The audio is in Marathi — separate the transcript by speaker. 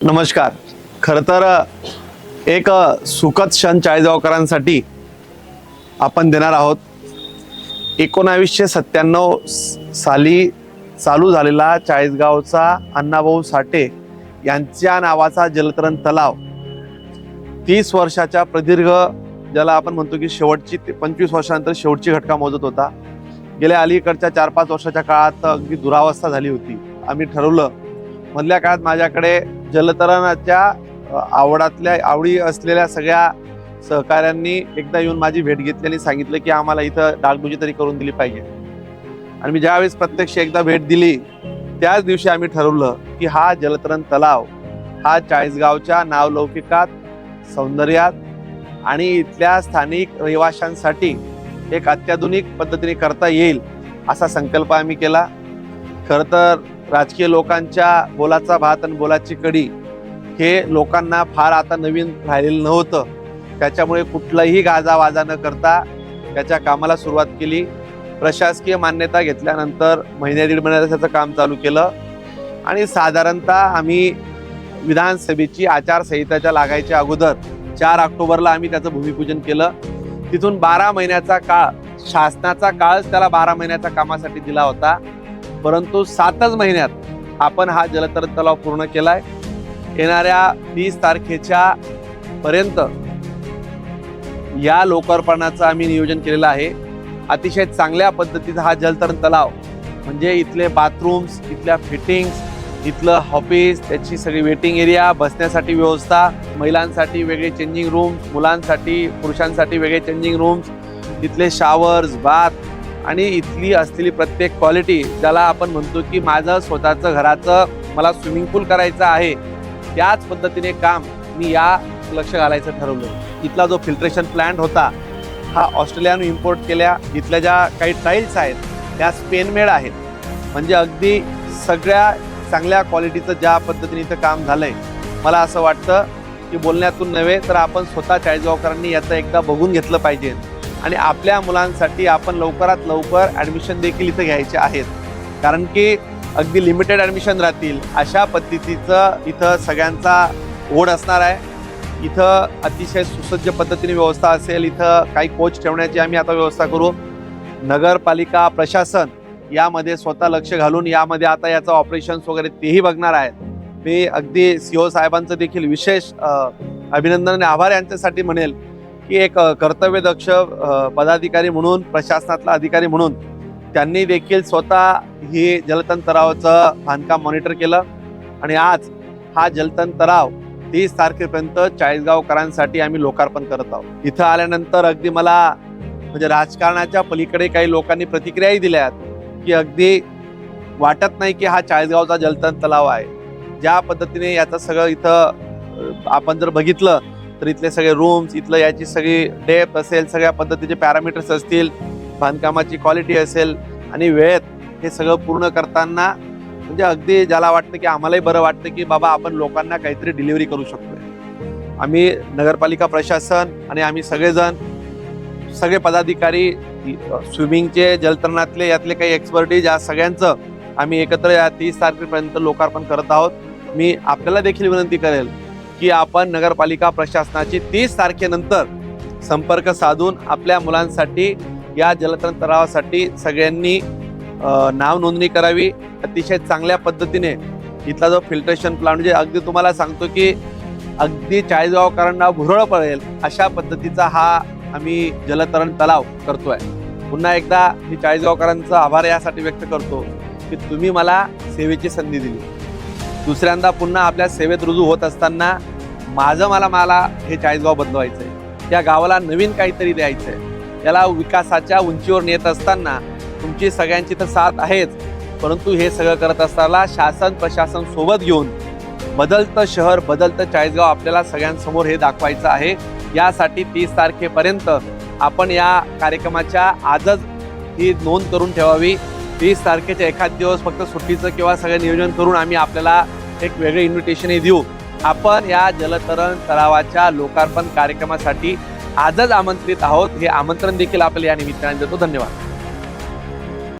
Speaker 1: नमस्कार. खरं तर एक सुखद क्षण चाळीसगावकरांसाठी आपण देणार आहोत. एकोणावीसशे सत्त्याण्णव साली चालू झालेला चाळीसगावचा अण्णाभाऊ साठे यांच्या नावाचा जलतरण तलाव तीस वर्षाच्या प्रदीर्घ ज्याला आपण म्हणतो की शेवटची ते पंचवीस वर्षानंतर शेवटची घटका मोजत होता. गेल्या अलीकडच्या चार पाच वर्षाच्या काळात अगदी दुरावस्था झाली होती. आम्ही ठरवलं मधल्या काळात माझ्याकडे जलतरणाच्या आवडातल्या आवडी असलेल्या सगळ्या सहकाऱ्यांनी एकदा येऊन माझी भेट घेतली आणि सांगितलं की आम्हाला इथं डागडुजी तरी करून दिली पाहिजे. आणि मी ज्यावेळेस प्रत्यक्ष एकदा भेट दिली त्याच दिवशी आम्ही ठरवलं की हा जलतरण तलाव हा चाळीसगावच्या नावलौकिकात सौंदर्यात आणि इथल्या स्थानिक रहिवाशांसाठी एक अत्याधुनिक पद्धतीने करता येईल असा संकल्प आम्ही केला. खरं तर राजकीय लोकांच्या बोलाचा भात आणि बोलाची कडी हे लोकांना फार आता नवीन राहिलेलं नव्हतं. त्याच्यामुळे कुठलाही गाजावाजा न करता त्याच्या कामाला सुरुवात केली. प्रशासकीय मान्यता घेतल्यानंतर महिन्या दीड महिन्यात त्याचं काम चालू केलं. आणि साधारणतः आम्ही विधानसभेची आचारसंहिताच्या लागायच्या अगोदर चार ऑक्टोबरला आम्ही त्याचं भूमिपूजन केलं. तिथून बारा महिन्याचा काळ शासनाचा काळच त्याला बारा महिन्याच्या कामासाठी दिला होता. परंतु सातच महिन्यात आपण हा जलतरण तलाव पूर्ण केला आहे येणाऱ्या तीस तारखेच्या पर्यंत या लोकार्पणाचं आम्ही नियोजन केलेलं आहे. अतिशय चांगल्या पद्धतीचा हा जलतरण तलाव म्हणजे इथले बाथरूम्स इथल्या फिटिंग्स इथलं ऑफिस त्याची सगळी वेटिंग एरिया बसण्यासाठी व्यवस्था महिलांसाठी वेगळे चेंजिंग रूम्स मुलांसाठी पुरुषांसाठी वेगळे चेंजिंग रूम्स तिथले शावर्स बाथ आणि इथली असलेली प्रत्येक क्वालिटी ज्याला आपण म्हणतो की माझं स्वतःचं घराचं मला स्विमिंग पूल करायचं आहे त्याच पद्धतीने काम मी या लक्ष घालायचं ठरवलं इथला जो फिल्ट्रेशन प्लांट होता हा ऑस्ट्रेलियानं इम्पोर्ट केल्या. इथल्या ज्या काही टाईल्स आहेत त्या स्पेनमेड आहेत. म्हणजे अगदी सगळ्या चांगल्या क्वालिटीचं ज्या पद्धतीने इथं काम झालंय मला असं वाटतं की बोलण्यातून नव्हे तर आपण स्वतः चाळीसगावकरांनी याचं एकदा बघून घेतलं पाहिजे. आणि आपल्या मुलांसाठी आपण लवकरात लवकर ॲडमिशन देखील इथं घ्यायचे आहेत. कारण की अगदी लिमिटेड ॲडमिशन राहतील अशा पद्धतीचं इथं सगळ्यांचा ओढ असणार आहे. इथं अतिशय सुसज्ज पद्धतीने व्यवस्था असेल इथं काही कोच ठेवण्याची आम्ही आता व्यवस्था करू. नगरपालिका प्रशासन यामध्ये स्वतः लक्ष घालून यामध्ये आता याचं ऑपरेशन्स वगैरे तेही बघणार आहेत. मी अगदी सी ओ साहेबांचं देखील विशेष अभिनंदन आणि आभार यांच्यासाठी म्हणेल की एक कर्तव्यदक्ष पदाधिकारी म्हणून प्रशासनातला अधिकारी म्हणून त्यांनी देखील स्वतः ही जलतण तलावाचं बांधकाम मॉनिटर केलं. आणि आज हा जलतण तलाव तीस तारखेपर्यंत चाळीसगावकरांसाठी आम्ही लोकार्पण करत आहोत. इथं आल्यानंतर अगदी मला म्हणजे राजकारणाच्या पलीकडे काही लोकांनी प्रतिक्रियाही दिल्यात की अगदी वाटत नाही की हा चाळीसगावचा जलतण तलाव आहे. ज्या पद्धतीने याचं सगळं इथं आपण जर बघितलं तर इथले सगळे रूम्स इथलं याची सगळी डेप्थ असेल सगळ्या पद्धतीचे पॅरामीटर्स असतील बांधकामाची क्वालिटी असेल आणि वेळेत हे सगळं पूर्ण करताना म्हणजे अगदी ज्याला वाटतं की आम्हालाही बरं वाटतं की बाबा आपण लोकांना काहीतरी डिलिव्हरी करू शकतोय. आम्ही नगरपालिका प्रशासन आणि आम्ही सगळेजण सगळे पदाधिकारी स्विमिंगचे जलतरणातले यातले काही एक्सपर्टीज या सगळ्यांचं आम्ही एकत्र या तीस तारखेपर्यंत लोकार्पण करत आहोत. मी आपल्याला देखील विनंती करेल की आपण नगरपालिका प्रशासनाची तीस तारखेनंतर संपर्क साधून आपल्या मुलांसाठी या जलतरण तलावासाठी सगळ्यांनी नाव नोंदणी करावी. अतिशय चांगल्या पद्धतीने इथला जो फिल्ट्रेशन प्लांट म्हणजे अगदी तुम्हाला सांगतो की अगदी चाळीसगावकरांना भुरळ पडेल अशा पद्धतीचा हा आम्ही जलतरण तलाव करतोय. पुन्हा एकदा मी चाळीसगावकरांचा आभार यासाठी व्यक्त करतो की तुम्ही मला सेवेची संधी दिली. दुसऱ्यांदा पुन्हा आपल्या सेवेत रुजू होत असताना माझं मला मला हे चाळीसगाव बदलवायचं आहे या गावाला नवीन काहीतरी द्यायचं आहे याला विकासाच्या उंचीवर नेत असताना तुमची सगळ्यांची तर साथ आहेच. परंतु हे सगळं करत असताना शासन प्रशासन सोबत घेऊन बदलतं शहर बदलतं चाळीसगाव आपल्याला सगळ्यांसमोर हे दाखवायचं आहे. यासाठी तीस तारखेपर्यंत आपण या कार्यक्रमाच्या आजच ही नोंद करून ठेवावी. तीस तारखेच्या एखाद दिवस फक्त सुट्टीचं किंवा सगळं नियोजन करून आम्ही आपल्याला एक वेगळे इन्व्हिटेशनही देऊ. आपण या जलतरण तलावाच्या लोकार्पण कार्यक्रमासाठी आजच आमंत्रित आहोत. हे आमंत्रण देखील आपल्याला या निमित्ताने देतो. धन्यवाद.